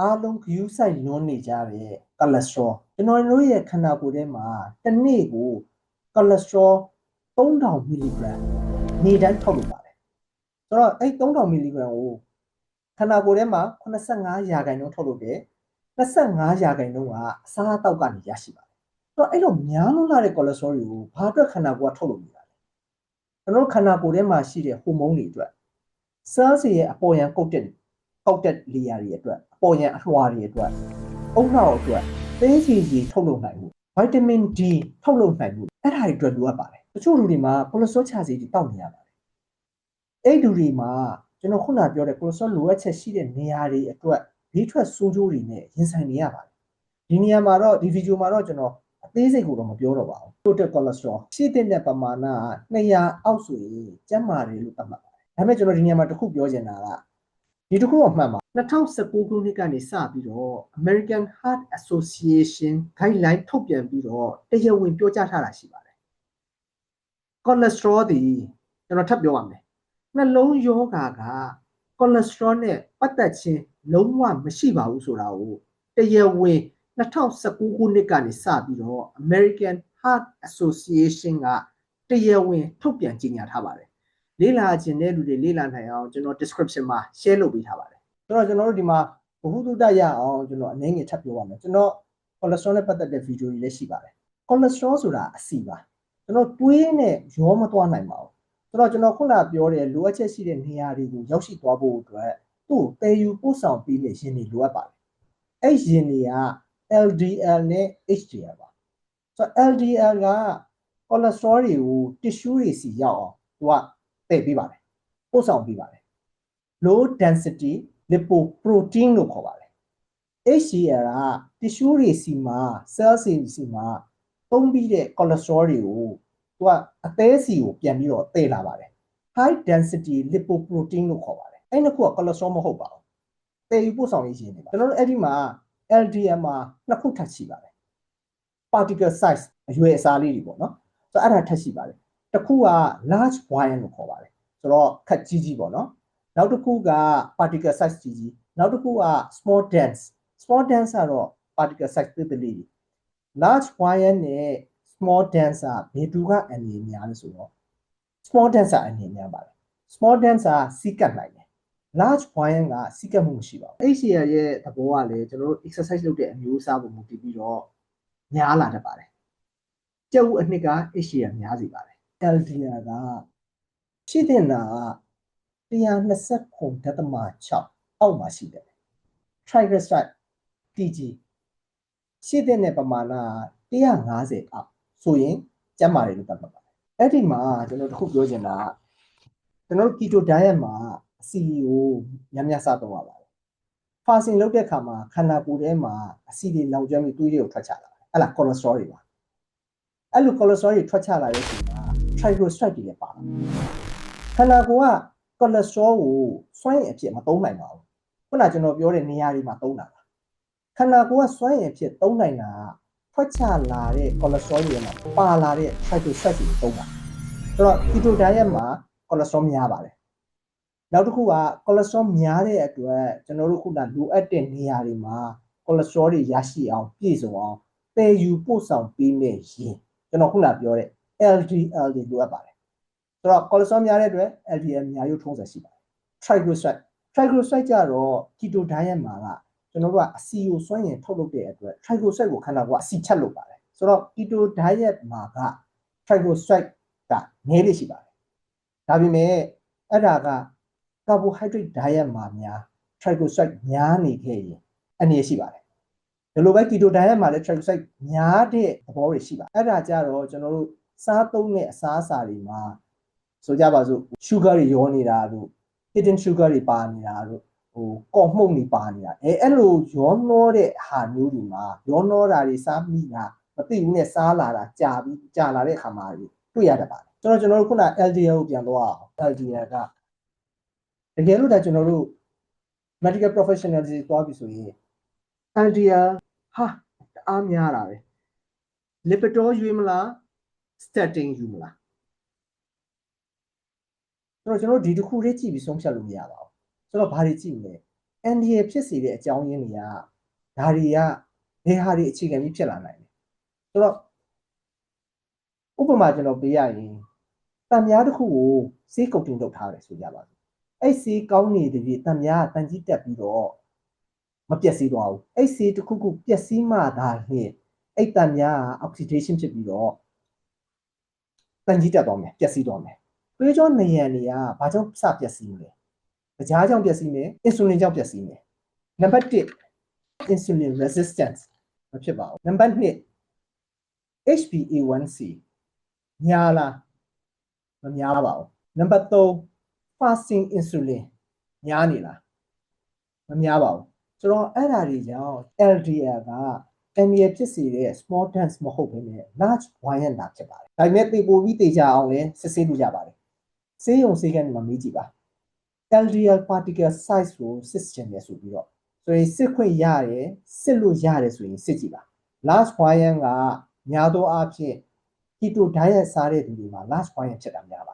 အားလုံးဂယူးဆိုင်လွန်းနေကြတဲ့ကလက်စထရောကျွန်တော်တို့ရဲ့ခန္ဓာကိုယ်ထဲမှာတစ်နေ့ကိုကလက်စထရော3000မီလီဂရမ်နေတိုင်းထုတ်လို့ပါတယ်ဆိုတော့အဲ့3000မီလီဂရမ်ကိုခန္ဓာကိုယ်ထဲမှာ85ရာခိုင်နှုန်းထုတ်လို့တယ်25ရာခိုင်နှုန်းကအစားအသောက်ကနေရရှိပါတယ်ဆိုတော့အဲ့လိုများလို့လာတဲ့ကလက်စထရောတွေကိုဘာအတွက်ခန္ဓာကိုယ်ကထုတ်လို့နေတာလဲကျွန်တော်တို့ခန္ဓာကိုယ်ထဲမှာရှိတဲ့ဟော်မုန်းတွေအတွက် cells ရဲ့အပေါ်ယံကုတ်တက် ကုတ်တက် layer တွေအတွက်အပေါ်ယံအလွှာတွေအတွက်အုံနောက်အတွက်သေးစီစီထုတ်လုပ်နိုင်မှု vitamin D ထုတ်လုပ်နိုင်မှုအဲ့ဒါတွေအတွက်လိုအပ်ပါတယ်တချို့လူတွေမှာ cholesterol ချစေးတွေတောက်နေရပါတယ်အဲ့ဒီလူတွေမှာကျွန်တော်ခုနပြောတဲ့ cholesterol လိုအပ်ချက်ရှိတဲ့နေရာတွေအတွက်ဘေးထွက်ဆိုးကျိုးတွေနဲ့ရင်ဆိုင်နေရပါတယ်ဒီနေရာမှာတော့ဒီဗီဒီယိုမှာတော့ကျွန်တော်အသေးစိတ်ကိုတော့မပြောတော့ပါဘူး total cholesterol ရှိတဲ့ပမာဏ200အောက်ဆိုရင်ကျန်းမာတယ်လို့သတ်မှတ်ပါတယ်ဒါပေမဲ့ကျွန်တော်ဒီနေရာမှာတစ်ခုပြောချင်တာက ဒီတစ်ခုတော့မှန်ပါ2019ခုနှစ်ကနေစပြီးတော့ American Heart Association guideline ထုတ်ပြန်ပြီးတော့တရားဝင်ပြောကြားထားတာရှိပါတယ် cholesterol ဒီကျွန်တော်ထပ်ပြောပါမယ်နှလုံးယောဂါက cholesterol နဲ့ပတ်သက်ခြင်းလုံးဝမရှိပါဘူးဆိုတာကိုတရားဝင်2019ခုနှစ်ကနေစပြီးတော့ American Heart Association ကတရားဝင်ထုတ်ပြန်ကြေညာထားပါတယ် လေ့လာခြင်းတဲ့လူတွေလေ့လာနိုင်အောင်ကျွန်တော် description မှာ share လုပ်ပေးထားပါတယ်ဆိုတော့ကျွန်တော်တို့ဒီမှာဘ ഹു တုတရအောင်ကျွန်တော်အနေငယ်ထပ်ပြောပါမယ်ကျွန်တော် cholesterol နဲ့ပတ်သက်တဲ့ video တွေလည်းရှိပါတယ် cholesterol ဆိုတာအဆီပါကျွန်တော်တွေးနဲ့ရောမသွားနိုင်ပါဘူးဆိုတော့ကျွန်တော်ခုနပြောတဲ့လိုအပ်ချက်ရှိတဲ့နေရာတွေကိုရောက်ရှိသွားဖို့အတွက်သူ့တည်ယူပို့ဆောင်ပေးတဲ့ရင်တွေလိုအပ်ပါတယ်အဲ့ရင်တွေက LDL နဲ့ HDL ပါဆိုတော့ LDL က cholesterol တွေကို tissue တွေစီရောက်အောင်သူက တည်ပေးပါတယ်ပို့ဆောင်ပေးပါတယ် low density lipoprotein လို့ခေါ်ပါတယ် HDL က tissue တွေစီမှာ cell တွေစီမှာသုံးပြီးတဲ့ cholesterol တွေကိုသူကအသေးစီကိုပြန်ပြီးတော့တည်လာပါတယ် high density lipoprotein လို့ခေါ်ပါတယ်အဲ့နှစ်ခုက cholesterol မဟုတ်ပါဘူးတည်ယူပို့ဆောင်ရေးရှင်နေပါကျွန်တော်တို့အဲ့ဒီမှာ LDL မှာနှစ်ခုထပ်ရှိပါတယ် particle size အရွယ်အစားလေးတွေပေါ့နော်ဆိုတော့အဲ့ဒါထပ်ရှိပါတယ် တစ်ခုက large wire လို့ခေါ်ပါတယ်ဆိုတော့ခက်ကြီးကြီးပေါ့နော်နောက်တစ်ခုက particle size ကြီးကြီးနောက်တစ်ခုက small dense small dense ကတော့ particle size သေးသေးလေး large wire နဲ့ small dense ကဘယ်သူကအနေများလဲဆိုတော့ small dense ကအနေများပါတယ် small dense ကစီးကပ်နိုင်တယ် large wire ကစီးကပ်မှုမရှိပါဘူး HCl ရဲ့သဘောကလည်းကျွန်တော်တို့ exercise လုပ်တဲ့အမျိုးအစားပုံမူတည်ပြီးတော့များလာတတ်ပါတယ်ကျုပ်အနှစ်က HCl များစီပါတယ် LDL ကရှိတဲ့နာ129.6အောက်မှာရှိတယ် triglyceride TG ရှိတဲ့နဲ့ပမာဏ150အောက်ဆိုရင်ကျန်းမာတယ်လို့သတ်မှတ်ပါတယ်အဲ့ဒီမှာကျွန်တော်တခုပြောချင်တာကကျွန်တော်တို့ keto diet မှာ CEO ညများစားတော့ရပါတယ် fasting လုပ်တဲ့အခါမှာခန္ဓာကိုယ်ထဲမှာအဆီတွေလောင်ကျွမ်းပြီးသွေးတွေကိုထွက်ချလာတယ်အဲ့လား cholesterol တွေပါအဲ့လို cholesterol တွေထွက်ချလာတဲ့အချိန်မှာ triglyceride တွေလည်းပါလာခန္ဓာကိုယ်က cholesterol ကိုစွမ်းရည်အဖြစ်မသုံးနိုင်ပါဘူးခုနကကျွန်တော်ပြောတဲ့နေရာတွေမှာသုံးတာပါခန္ဓာကိုယ်ကစွမ်းရည်အဖြစ်သုံးနိုင်တာကထွက်ချလာတဲ့ cholesterol တွေမှာပါလာတဲ့ triglyceride တွေသုံးတာဆိုတော့ keto diet မှာ cholesterol များပါတယ်နောက်တစ်ခုက cholesterol များတဲ့အတွက်ကျွန်တော်တို့ခုနလိုအပ်တဲ့နေရာတွေမှာ cholesterol တွေရရှိအောင်ပြည့်စုံအောင်တည်ယူပို့ဆောင်ပေးမဲ့ရင်ကျွန်တော်ခုနပြောတဲ့ LDL တွေလိုအပ်ပါတယ်ဆိုတော့ cholesterol များတဲ့အတွက် LDL များရုပ်ထုံးစံရှိပါတယ် triglyceride triglyceride ကြတော့ keto diet မှာကကျွန်တော်တို့ကအဆီကိုစွန့်ရင်ထုတ်လုပ်တဲ့အတွက် triglyceride ကိုခန္ဓာကိုယ်ကအဆီချက်လုပ်ပါတယ်ဆိုတော့ keto diet မှာက triglyceride ကနည်းလေးရှိပါတယ်ဒါပေမဲ့အဲ့ဒါက carbohydrate diet မှာများ triglyceride များနေခဲ့ရင်အနေရှိပါတယ်ဒီလိုပဲ keto diet မှာလည်း triglyceride များတဲ့သဘောတွေရှိပါတယ်အဲ့ဒါကြတော့ကျွန်တော်တို့ စားသုံးတဲ့အစားအစာတွေမှာဆိုကြပါစို့ sugar တွေရောနေတာတို့ hidden sugar တွေပါနေတာတို့ဟိုကော်မှုန့်တွေပါနေတာအဲအဲ့လိုရောနှောတဲ့ဟာမျိုးတွေမှာရောနှောတာတွေစားမိတာမသိဘူးနဲ့စားလာတာကြာပြီးကြာလာတဲ့အခါမှာတွေ့ရတတ်ပါတယ်ကျွန်တော်ကျွန်တော်တို့ခုန LDL ကိုပြန်တော့အောင် LDL ကတကယ်လို့ဒါကျွန်တော်တို့ medical professional တွေသွားပြီဆိုရင် LDL ဟာအားများတာပဲ lipidol ယူမလား statin ယူမလားဆိုတော့ကျွန်တော်ဒီတစ်ခုလေးကြည့်ပြီးဆုံးဖြတ်လို့မရပါဘူးဆိုတော့ဘာတွေကြည့်မလဲအန်ဒီရဖြစ်စေတဲ့အကြောင်းရင်းတွေကဒါတွေကဘယ်ဟာတွေအခြေခံပြီးဖြစ်လာနိုင်လဲဆိုတော့ဥပမာကျွန်တော်ပေးရရင်တံများတစ်ခုကိုစေးကုတ်တင်လုပ်ထားတယ်ဆိုကြပါစို့အဲ့စေးကောင်းနေတဲ့ပြည်တံများကတန်ကြီးတက်ပြီးတော့မပျက်စီးသွားဘူးအဲ့စေးတစ်ခုခုပျက်စီးမှသာလျှင်အဲ့တံများက oxidation ဖြစ်ပြီးတော့ တန်ကြီးတက်သွားမယ်ပျက်စီးသွားမယ်သွေးကြောနေရန်တွေကဘာကြောင့်စပျက်စီးမလဲကြားကြောင့်ပျက်စီးမယ်အင်ဆူလင်ကြောင့်ပျက်စီးမယ်နံပါတ်1 insulin resistance မဖြစ်ပါဘူးနံပါတ်2 HbA1c ညာလားမများပါဘူးနံပါတ်3 fasting insulin ညာနေလားမများပါဘူးဆိုတော့အဲ့ဒါတွေကြောင့် LDL က NDL ဖြစ်စေတဲ့ small dense မဟုတ်ဘဲနဲ့ large buoyant လာဖြစ်ပါတယ်ဒါပေမဲ့သေပိုပြီးသေချာအောင်လဲစစ်ဆေးလို့ရပါတယ်ဆေးရုံဆေးကနေမှမေးကြည့်ပါ LDL particle size ကိုစစ်ချင်တယ်ဆိုပြီးတော့ဆိုရင်စစ်ခွင့်ရတယ်စစ်လို့ရတယ်ဆိုရင်စစ်ကြည့်ပါ last buoyant ကများသောအားဖြင့် keto diet စားတဲ့သူတွေမှာ last buoyant ဖြစ်တာများပါတယ်